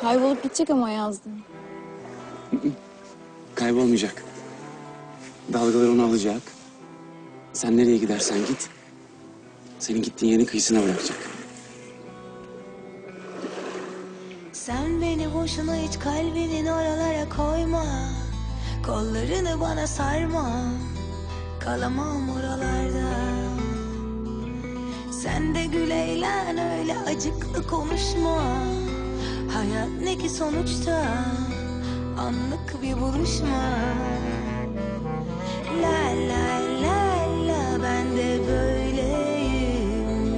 Kaybolup gidecek ama yazdım. Kaybolmayacak. Dalgalar onu alacak. Sen nereye gidersen git. Senin gittiğin yerin kıyısına bırakacak. Sen beni boşuna hiç kalbinin oralara koyma Kollarını bana sarma Kalamam oralarda Sen de gül eğlen öyle acıklı konuşma Hayat ne ki sonuçta? Anlık bir buluşma. La la la la ben de böyleyim.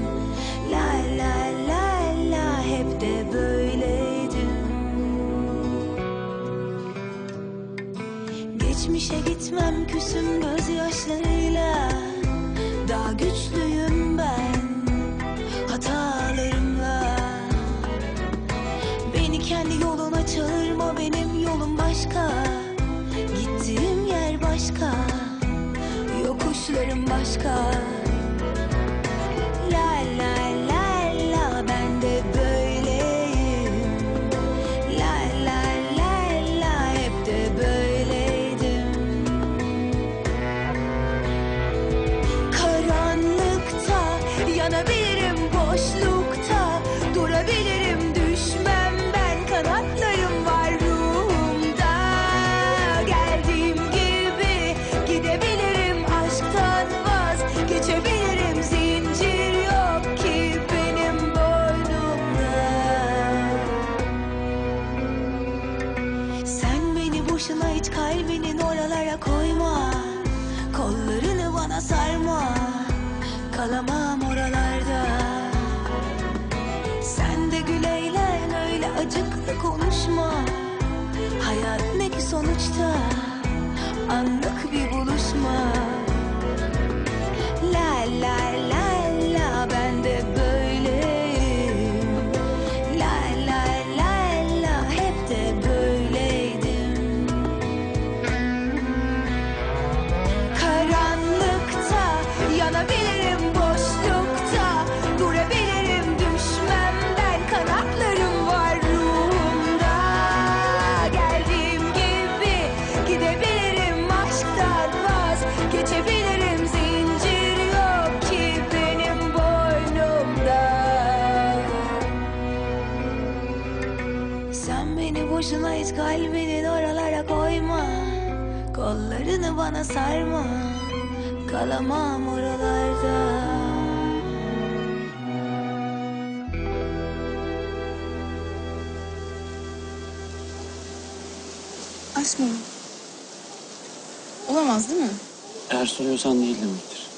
La la la la hep de böyleydim. Geçmişe gitmem küsüm gözyaşlarıyla Kendi yoluna çağırma benim yolum başka. Gittiğim yer başka Yokuşlarım başka. La la la la ben de böyleyim. La la la la hep de böyleydim. Karanlıkta yanabilirim hiç kalbinin oralara koyma. Kollarını bana sarma. Kalamam oralarda. Sen de gül eğlen öyle acıklı konuşma. Hayat ne ki sonuçta? Anlık bir Sen beni boşuna hiç kalbinin oralara koyma Kollarını bana sarma Kalamam oralarda Aşk mı? Olamaz değil mi? Eğer soruyorsan değil demektir.